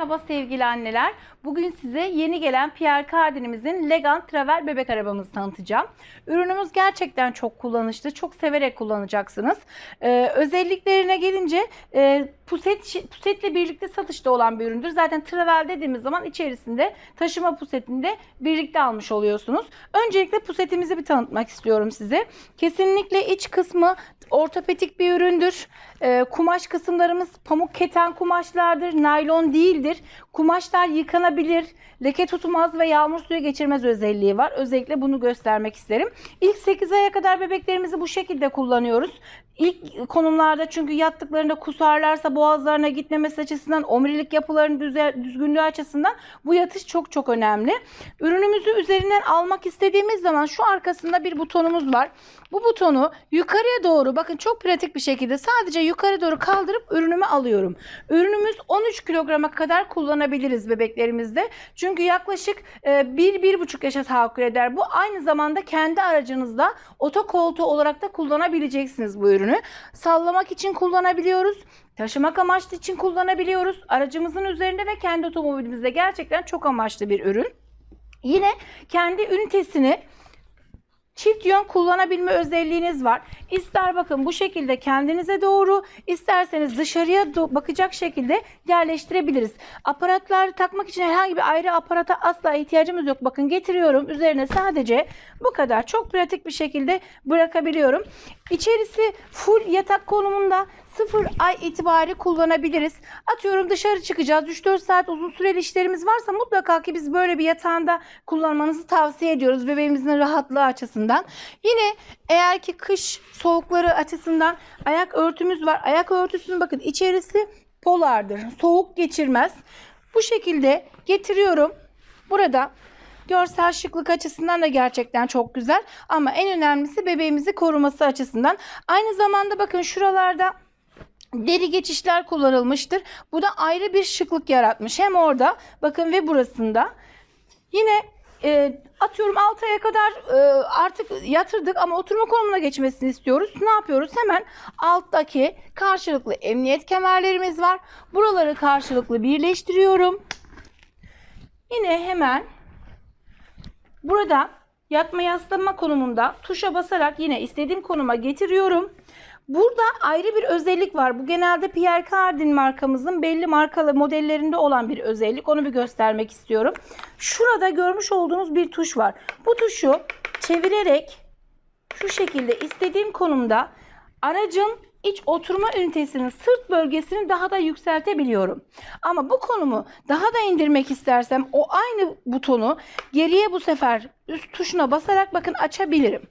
Merhaba sevgili anneler. Bugün size yeni gelen Pierre Cardin'imizin Legan Travel bebek arabamızı tanıtacağım. Ürünümüz gerçekten çok kullanışlı, çok severek kullanacaksınız. Ee, özelliklerine gelince e, puset, pusetle birlikte satışta olan bir üründür. Zaten Travel dediğimiz zaman içerisinde taşıma pusetinde birlikte almış oluyorsunuz. Öncelikle pusetimizi bir tanıtmak istiyorum size. Kesinlikle iç kısmı ortopedik bir üründür. Ee, kumaş kısımlarımız pamuk keten kumaşlardır, naylon değildir. Kumaşlar yıkanabilir, leke tutmaz ve yağmur suyu geçirmez özelliği var. Özellikle bunu göstermek isterim. İlk 8 aya kadar bebeklerimizi bu şekilde kullanıyoruz. İlk konumlarda çünkü yattıklarında kusarlarsa boğazlarına gitmemesi açısından, omurilik yapılarının düzgünlüğü açısından bu yatış çok çok önemli. Ürünümüzü üzerinden almak istediğimiz zaman şu arkasında bir butonumuz var. Bu butonu yukarıya doğru bakın çok pratik bir şekilde sadece yukarı doğru kaldırıp ürünümü alıyorum. Ürünümüz 13 kilograma kadar kullanabiliriz bebeklerimizde. Çünkü yaklaşık 1-1,5 yaşa tahakkül eder. Bu aynı zamanda kendi aracınızda otokoltuğu olarak da kullanabileceksiniz bu ürünü. Sallamak için kullanabiliyoruz. Taşımak amaçlı için kullanabiliyoruz. Aracımızın üzerinde ve kendi otomobilimizde gerçekten çok amaçlı bir ürün. Yine kendi ünitesini çift yön kullanabilme özelliğiniz var. İster bakın bu şekilde kendinize doğru, isterseniz dışarıya bakacak şekilde yerleştirebiliriz. Aparatları takmak için herhangi bir ayrı aparata asla ihtiyacımız yok. Bakın getiriyorum. Üzerine sadece bu kadar çok pratik bir şekilde bırakabiliyorum. İçerisi full yatak konumunda 0 ay itibari kullanabiliriz. Atıyorum dışarı çıkacağız. 3-4 saat uzun süreli işlerimiz varsa mutlaka ki biz böyle bir yatağında kullanmanızı tavsiye ediyoruz bebeğimizin rahatlığı açısından. Yine eğer ki kış soğukları açısından ayak örtümüz var. Ayak örtüsünün bakın içerisi polardır. Soğuk geçirmez. Bu şekilde getiriyorum. Burada Görsel şıklık açısından da gerçekten çok güzel. Ama en önemlisi bebeğimizi koruması açısından. Aynı zamanda bakın şuralarda deri geçişler kullanılmıştır. Bu da ayrı bir şıklık yaratmış. Hem orada bakın ve burasında. Yine e, atıyorum 6 aya kadar e, artık yatırdık ama oturma konumuna geçmesini istiyoruz. Ne yapıyoruz? Hemen alttaki karşılıklı emniyet kemerlerimiz var. Buraları karşılıklı birleştiriyorum. Yine hemen Burada yatma yaslama konumunda tuşa basarak yine istediğim konuma getiriyorum. Burada ayrı bir özellik var. Bu genelde Pierre Cardin markamızın belli markalı modellerinde olan bir özellik. Onu bir göstermek istiyorum. Şurada görmüş olduğunuz bir tuş var. Bu tuşu çevirerek şu şekilde istediğim konumda aracın iç oturma ünitesinin sırt bölgesini daha da yükseltebiliyorum. Ama bu konumu daha da indirmek istersem o aynı butonu geriye bu sefer üst tuşuna basarak bakın açabilirim.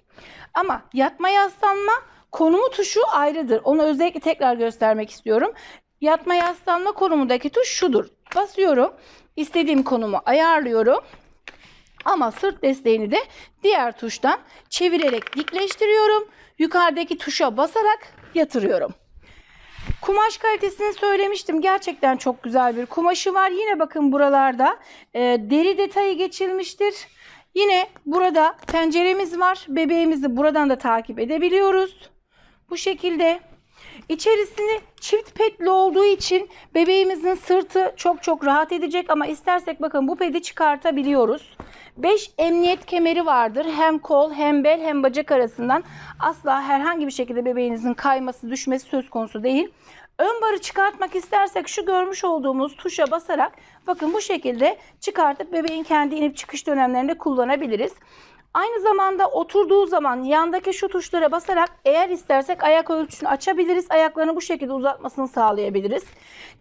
Ama yatma yaslanma konumu tuşu ayrıdır. Onu özellikle tekrar göstermek istiyorum. Yatma yaslanma konumundaki tuş şudur. Basıyorum. istediğim konumu ayarlıyorum. Ama sırt desteğini de diğer tuştan çevirerek dikleştiriyorum. Yukarıdaki tuşa basarak yatırıyorum. Kumaş kalitesini söylemiştim. Gerçekten çok güzel bir kumaşı var. Yine bakın buralarda e, deri detayı geçilmiştir. Yine burada penceremiz var. Bebeğimizi buradan da takip edebiliyoruz. Bu şekilde. İçerisini çift petli olduğu için bebeğimizin sırtı çok çok rahat edecek ama istersek bakın bu pedi çıkartabiliyoruz. 5 emniyet kemeri vardır. Hem kol hem bel hem bacak arasından asla herhangi bir şekilde bebeğinizin kayması düşmesi söz konusu değil. Ön barı çıkartmak istersek şu görmüş olduğumuz tuşa basarak bakın bu şekilde çıkartıp bebeğin kendi inip çıkış dönemlerinde kullanabiliriz. Aynı zamanda oturduğu zaman yandaki şu tuşlara basarak eğer istersek ayak ölçüsünü açabiliriz. Ayaklarını bu şekilde uzatmasını sağlayabiliriz.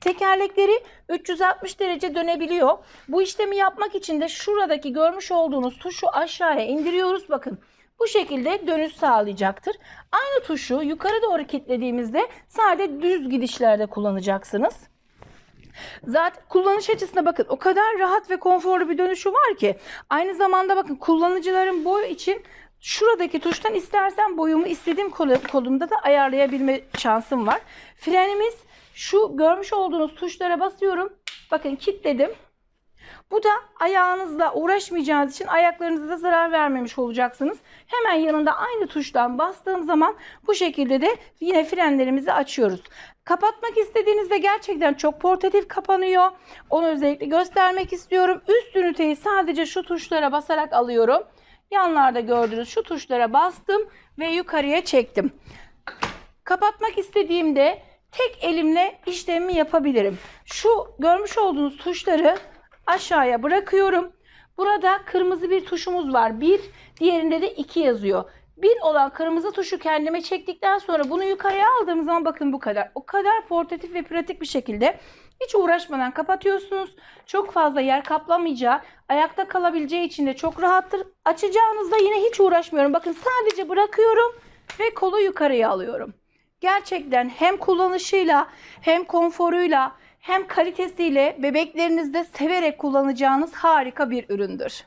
Tekerlekleri 360 derece dönebiliyor. Bu işlemi yapmak için de şuradaki görmüş olduğunuz tuşu aşağıya indiriyoruz. Bakın bu şekilde dönüş sağlayacaktır. Aynı tuşu yukarı doğru kilitlediğimizde sadece düz gidişlerde kullanacaksınız. Zaten kullanış açısına bakın o kadar rahat ve konforlu bir dönüşü var ki. Aynı zamanda bakın kullanıcıların boyu için şuradaki tuştan istersen boyumu istediğim kolu- kolumda da ayarlayabilme şansım var. Frenimiz şu görmüş olduğunuz tuşlara basıyorum. Bakın kilitledim. Bu da ayağınızla uğraşmayacağınız için ayaklarınıza zarar vermemiş olacaksınız. Hemen yanında aynı tuştan bastığım zaman bu şekilde de yine frenlerimizi açıyoruz. Kapatmak istediğinizde gerçekten çok portatif kapanıyor. Onu özellikle göstermek istiyorum. Üst üniteyi sadece şu tuşlara basarak alıyorum. Yanlarda gördüğünüz şu tuşlara bastım ve yukarıya çektim. Kapatmak istediğimde tek elimle işlemi yapabilirim. Şu görmüş olduğunuz tuşları aşağıya bırakıyorum. Burada kırmızı bir tuşumuz var. Bir, diğerinde de iki yazıyor. Bir olan kırmızı tuşu kendime çektikten sonra bunu yukarıya aldığım zaman bakın bu kadar. O kadar portatif ve pratik bir şekilde hiç uğraşmadan kapatıyorsunuz. Çok fazla yer kaplamayacağı, ayakta kalabileceği için de çok rahattır. Açacağınızda yine hiç uğraşmıyorum. Bakın sadece bırakıyorum ve kolu yukarıya alıyorum. Gerçekten hem kullanışıyla hem konforuyla hem kalitesiyle bebeklerinizde severek kullanacağınız harika bir üründür.